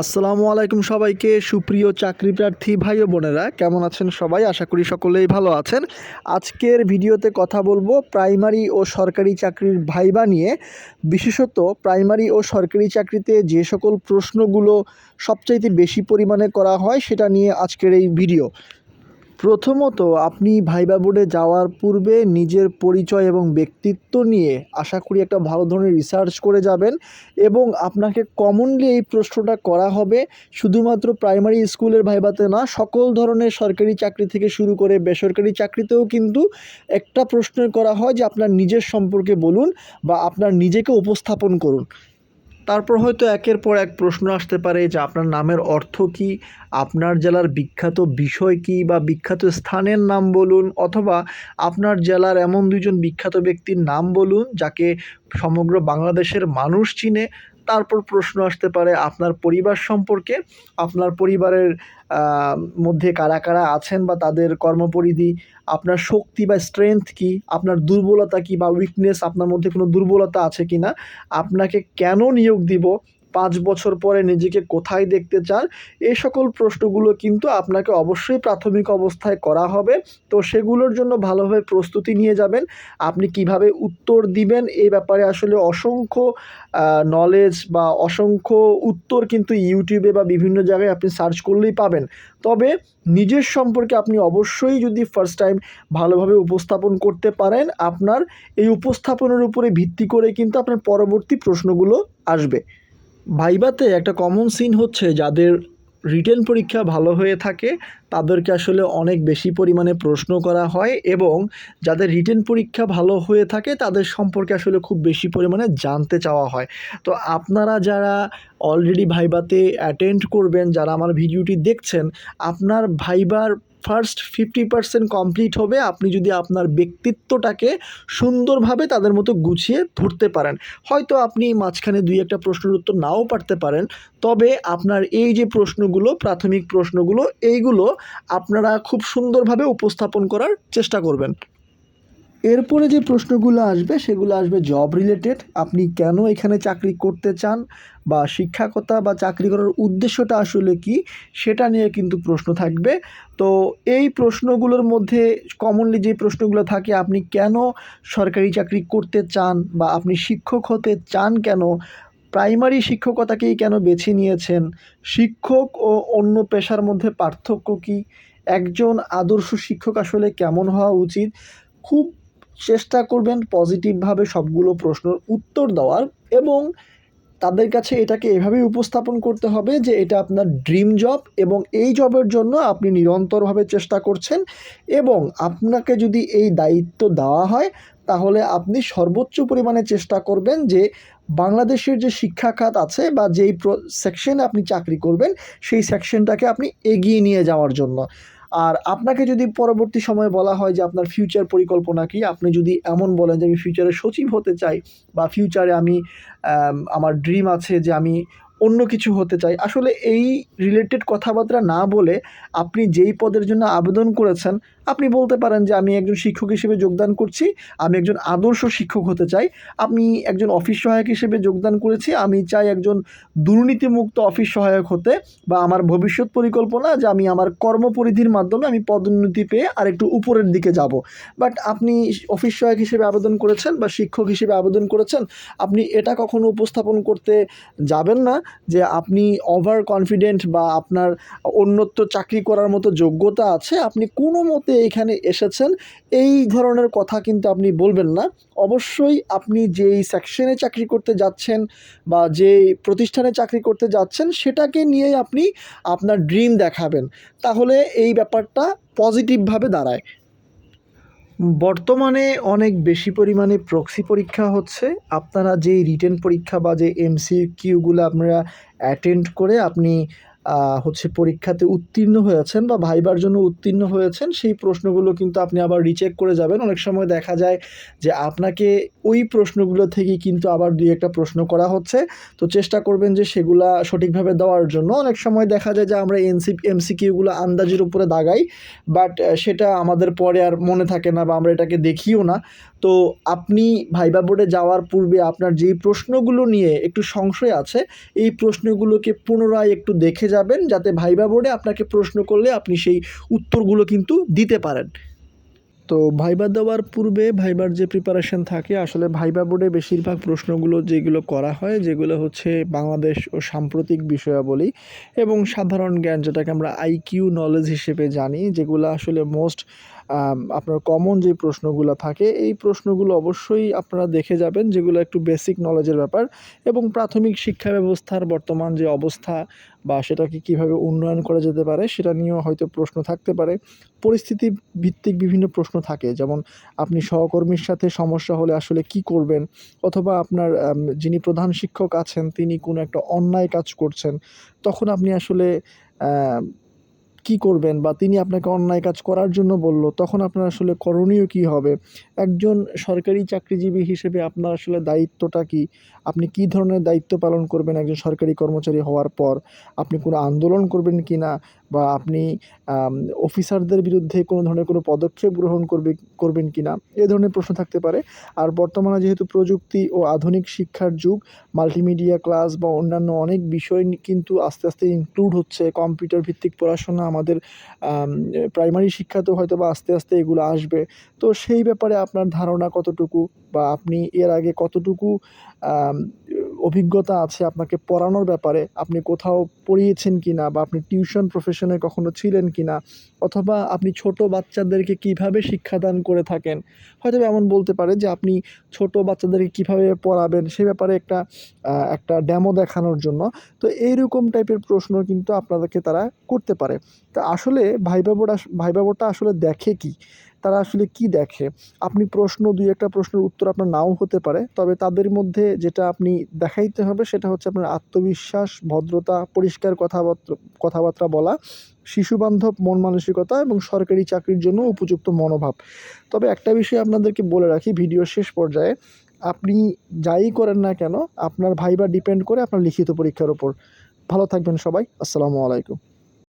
আসসালামু আলাইকুম সবাইকে। সুপ্রিয় চাকরি প্রার্থী ভাই ও বোনেরা, কেমন আছেন সবাই? আশা করি সকলেই ভালো আছেন। আজকের ভিডিওতে কথা বলব প্রাইমারি ও সরকারি চাকরির ভাইবা নিয়ে। বিশেষত প্রাইমারি ও সরকারি চাকরিতে যে সকল প্রশ্নগুলো সবচাইতে বেশি পরিমাণে করা হয়, সেটা নিয়ে আজকের এই ভিডিও। প্রথমত, আপনি ভাইবা বোর্ডে যাওয়ার পূর্বে নিজের পরিচয় এবং ব্যক্তিত্ব নিয়ে আশা করি একটা ভালো ধরনের রিসার্চ করে যাবেন এবং আপনাকে কমনলি এই প্রশ্নটা করা হবে শুধুমাত্র প্রাইমারি স্কুলের ভাইবাতে না, সকল ধরনের সরকারি চাকরি থেকে শুরু করে বেসরকারি চাকরিতেও কিন্তু একটা প্রশ্ন করা হয় যে আপনার নিজের সম্পর্কে বলুন বা আপনার নিজেকে উপস্থাপন করুন। তারপর হয়তো একের পর এক প্রশ্ন আসতে পারে যে আপনার নামের অর্থ কি? আপনার জেলার বিখ্যাত বিষয় কি? বা বিখ্যাত স্থানের নাম বলুন, অথবা আপনার জেলার এমন দুজন বিখ্যাত ব্যক্তির নাম বলুন, যাকে সমগ্র বাংলাদেশের মানুষ চিনে। তারপর প্রশ্ন আসতে পারে আপনার পরিবার সম্পর্কে। আপনার পরিবারের মধ্যে কারা কারা আছেন বা তাদের কর্মপরিধি, আপনার শক্তি বা স্ট্রেংথ কি, আপনার দুর্বলতা কি বা উইকনেস আপনার মধ্যে কোনো দুর্বলতা আছে কি না আপনাকে কেন নিয়োগ দিব পাঁচ বছর পরে নিজেকে কোথায় দেখতে চান এই সকল প্রশ্নগুলো কিন্তু আপনাকে অবশ্যই প্রাথমিক অবস্থায় করা হবে। তো সেগুলোর জন্য ভালোভাবে প্রস্তুতি নিয়ে যাবেন। আপনি কীভাবে উত্তর দিবেন এই ব্যাপারে আসলে অসংখ্য নলেজ বা অসংখ্য উত্তর কিন্তু ইউটিউবে বা বিভিন্ন জায়গায় আপনি সার্চ করলেই পাবেন। তবে নিজের সম্পর্কে আপনি অবশ্যই যদি ফার্স্ট টাইম ভালোভাবে উপস্থাপন করতে পারেন, আপনার এই উপস্থাপনের উপরে ভিত্তি করে কিন্তু আপনার পরবর্তী প্রশ্নগুলো আসবে। ভাইবাতে একটা কমন সিন হচ্ছে যাদের রিটেন পরীক্ষা ভালো হয়ে থাকে, তাদেরকে আসলে অনেক বেশি পরিমাণে প্রশ্ন করা হয় এবং যাদের রিটেন পরীক্ষা ভালো হয়ে থাকে, তাদের সম্পর্কে আসলে খুব বেশি পরিমাণে জানতে চাওয়া হয়। তো আপনারা যারা অলরেডি ভাইবাতে অ্যাটেন্ড করবেন, যারা আমার ভিডিওটি দেখছেন, আপনার ভাইবার ফার্স্ট ফিফটি পার্সেন্ট কমপ্লিট হবে, আপনি যদি আপনার ব্যক্তিত্বটাকে সুন্দরভাবে তাদের মতো গুছিয়ে ধরতে পারেন। হয়তো আপনি মাঝখানে দুই একটা প্রশ্নের উত্তর নাও পারতে পারেন, তবে আপনার এই যে প্রশ্নগুলো, প্রাথমিক প্রশ্নগুলো, এইগুলো আপনারা খুব সুন্দরভাবে উপস্থাপন করার চেষ্টা করবেন। এরপরে যে প্রশ্নগুলো আসবে, সেগুলো আসবে জব রিলেটেড আপনি কেন এখানে চাকরি করতে চান বা শিক্ষাকতা বা চাকরি করার উদ্দেশ্যটা আসলে কি, সেটা নিয়ে কিন্তু প্রশ্ন থাকবে। তো এই প্রশ্নগুলোর মধ্যে কমনলি যে প্রশ্নগুলো থাকে, আপনি কেন সরকারি চাকরি করতে চান বা আপনি শিক্ষক হতে চান কেন? প্রাইমারি শিক্ষকতাকেই কেন বেছে নিয়েছেন? শিক্ষক ও অন্য পেশার মধ্যে পার্থক্য কী? একজন আদর্শ শিক্ষক আসলে কেমন হওয়া উচিত? খুব চেষ্টা করবেন পজিটিভভাবে সবগুলো প্রশ্নের উত্তর দেওয়ার এবং তাদের কাছে এটাকে এভাবেই উপস্থাপন করতে হবে যে এটা আপনার ড্রিম জব এবং এই জবের জন্য আপনি নিরন্তরভাবে চেষ্টা করছেন এবং আপনাকে যদি এই দায়িত্ব দেওয়া হয়, তাহলে আপনি সর্বোচ্চ পরিমাণে চেষ্টা করবেন যে বাংলাদেশের যে শিক্ষা খাত আছে বা যেই সেকশনে আপনি চাকরি করবেন, সেই সেকশনটাকে আপনি এগিয়ে নিয়ে যাওয়ার জন্য। আর আপনাকে যদি পরবর্তী সময়ে বলা হয় যে আপনার ফিউচার পরিকল্পনা কি, আপনি যদি এমন বলেন যে আমি ফিউচারে সচিব হতে চাই বা ফিউচারে আমি আমার ড্রিম আছে যে আমি অন্য কিছু হতে চাই, আসলে এই রিলেটেড কথাবার্তা না বলে আপনি যেই পদের জন্য আবেদন করেছেন আপনি বলতে পারেন যে আমি একজন শিক্ষক হিসেবে যোগদান করছি, আমি একজন আদর্শ শিক্ষক হতে চাই আমি একজন অফিস সহায়ক হিসেবে যোগদান করেছি, আমি চাই একজন দুর্নীতিমুক্ত অফিস সহায়ক হতে বা আমার ভবিষ্যৎ পরিকল্পনা যে আমি আমার কর্মপরিধির মাধ্যমে আমি পদোন্নতি পেয়ে আর একটু উপরের দিকে যাব। বাট আপনি অফিস সহায়ক হিসেবে আবেদন করেছেন বা শিক্ষক হিসেবে আবেদন করেছেন, আপনি এটা কখনো উপস্থাপন করতে যাবেন না যে আপনি ওভার কনফিডেন্ট বা আপনার অন্যত্র চাকরি করার মতো যোগ্যতা আছে, আপনি কোনো মতে এখানে এসেছেন। এই ধরনের কথা কিন্তু আপনি বলবেন না। অবশ্যই আপনি যেই সেকশনে চাকরি করতে যাচ্ছেন বা যে প্রতিষ্ঠানে চাকরি করতে যাচ্ছেন, সেটাকে নিয়েই আপনি আপনার ড্রিম দেখাবেন। তাহলে এই ব্যাপারটা পজিটিভভাবে দাঁড়ায়। বর্তমানে অনেক বেশি পরিমাণে প্রক্সি পরীক্ষা হচ্ছে। আপনারা যেই রিটেন পরীক্ষা বা যে এমসি কিউগুলো আপনারা অ্যাটেন্ড করে আপনি হচ্ছে পরীক্ষাতে উত্তীর্ণ হয়েছেন বা ভাইবার জন্য উত্তীর্ণ হয়েছেন, সেই প্রশ্নগুলো কিন্তু আপনি আবার রিচেক করে যাবেন। অনেক সময় দেখা যায় যে আপনাকে ওই প্রশ্নগুলো থেকেই কিন্তু আবার দুই একটা প্রশ্ন করা হচ্ছে। তো চেষ্টা করবেন যে সেগুলা সঠিকভাবে দেওয়ার জন্য। অনেক সময় দেখা যায় যে আমরা এনসি এমসিকিউগুলো আন্দাজের উপরে দাগাই বাট সেটা আমাদের পরে আর মনে থাকে না বা আমরা এটাকে দেখিও না। তো আপনি ভাইবা বোর্ডে যাওয়ার পূর্বে আপনার যেই প্রশ্নগুলো নিয়ে একটু সংশয় আছে, এই প্রশ্নগুলোকে পুনরায় একটু দেখে যাবেন, যাতে ভাইবা বোর্ডে আপনাকে প্রশ্ন করলে আপনি সেই উত্তরগুলো কিন্তু দিতে পারেন। তো ভাইবা দেওয়ার পূর্বে ভাইবার যে প্রিপারেশন থাকে, আসলে ভাইবা বোর্ডে বেশিরভাগ প্রশ্নগুলো যেগুলো করা হয়, যেগুলো হচ্ছে বাংলাদেশ ও সাম্প্রতিক বিষয়াবলী এবং সাধারণ জ্ঞান, যেটাকে আমরা আইকিউ নলেজ হিসেবে জানি, যেগুলো আসলে মোস্ট আপনার কমন যে প্রশ্নগুলো থাকে, এই প্রশ্নগুলো অবশ্যই আপনারা দেখে যাবেন, যেগুলো একটু বেসিক নলেজের ব্যাপার এবং প্রাথমিক শিক্ষা ব্যবস্থার বর্তমান যে অবস্থা বা সেটাকে কীভাবে উন্নয়ন করা যেতে পারে, সেটা নিয়েও হয়তো প্রশ্ন থাকতে পারে। পরিস্থিতি ভিত্তিক বিভিন্ন প্রশ্ন থাকে, যেমন আপনি সহকর্মীর সাথে সমস্যা হলে আসলে কি করবেন? অথবা আপনার যিনি প্রধান শিক্ষক আছেন, তিনি কোনো একটা অন্যায় কাজ করছেন, তখন আপনি আসলে কি করবেন বা তিনি আপনাকে অন্যায় কাজ করার জন্য বলল, তখন আপনার আসলে করণীয় কি হবে? একজন সরকারি চাকরিজীবী হিসেবে আপনার আসলে দায়িত্বটা কি? আপনি কি ধরনের দায়িত্ব পালন করবেন একজন সরকারি কর্মচারী হওয়ার পর? আপনি কোনো আন্দোলন করবেন কি না? বা আপনি অফিসারদের বিরুদ্ধে কোনো ধরনের কোনো পদক্ষেপ গ্রহণ করবে, করবেন কি না? এ ধরনের প্রশ্ন থাকতে পারে। আর বর্তমানে যেহেতু প্রযুক্তি ও আধুনিক শিক্ষার যুগ মাল্টিমিডিয়া ক্লাস বা অন্যান্য অনেক বিষয় কিন্তু আস্তে আস্তে ইনক্লুড হচ্ছে কম্পিউটার ভিত্তিক পড়াশোনা আমাদের প্রাইমারি শিক্ষা তো হয়তো বা আস্তে আস্তে এগুলো আসবে। তো সেই ব্যাপারে আপনার ধারণা কতটুকু বা আপনি এর আগে কতটুকু অভিজ্ঞতা আছে আপনাকে পড়ানোর ব্যাপারে? আপনি কোথাও পড়িয়েছেন কি না বা আপনি টিউশন প্রফেশনে কখনো ছিলেন কি না অথবা আপনি ছোট বাচ্চাদেরকে কীভাবে শিক্ষাদান করে থাকেন? হয়তো এমন বলতে পারে যে আপনি ছোট বাচ্চাদেরকে কীভাবে পড়াবেন সে ব্যাপারে একটা একটা ডেমো দেখানোর জন্য। তো এইরকম টাইপের প্রশ্ন কিন্তু আপনাদেরকে তারা করতে পারে। তা আসলে ভাইবা বোর্ড আসলে দেখে কি? তারা আসলে কি দেখে? আপনি প্রশ্ন, দুই একটা প্রশ্নের উত্তর আপনার নাও হতে পারে, তবে তাদের মধ্যে যেটা আপনি দেখাইতে হবে সেটা হচ্ছে আপনার আত্মবিশ্বাস, ভদ্রতা, পরিষ্কার কথাবার্তা কথাবার্তা বলা, শিশুবান্ধব, মন মানসিকতা এবং সরকারি চাকরির জন্য উপযুক্ত মনোভাব। তবে একটা বিষয় আপনাদেরকে বলে রাখি ভিডিও শেষ পর্যায়ে, আপনি যাই করেন না কেন, আপনার ভাইবা ডিপেন্ড করে আপনার লিখিত পরীক্ষার ওপর ভালো থাকবেন সবাই, আসসালামু আলাইকুম।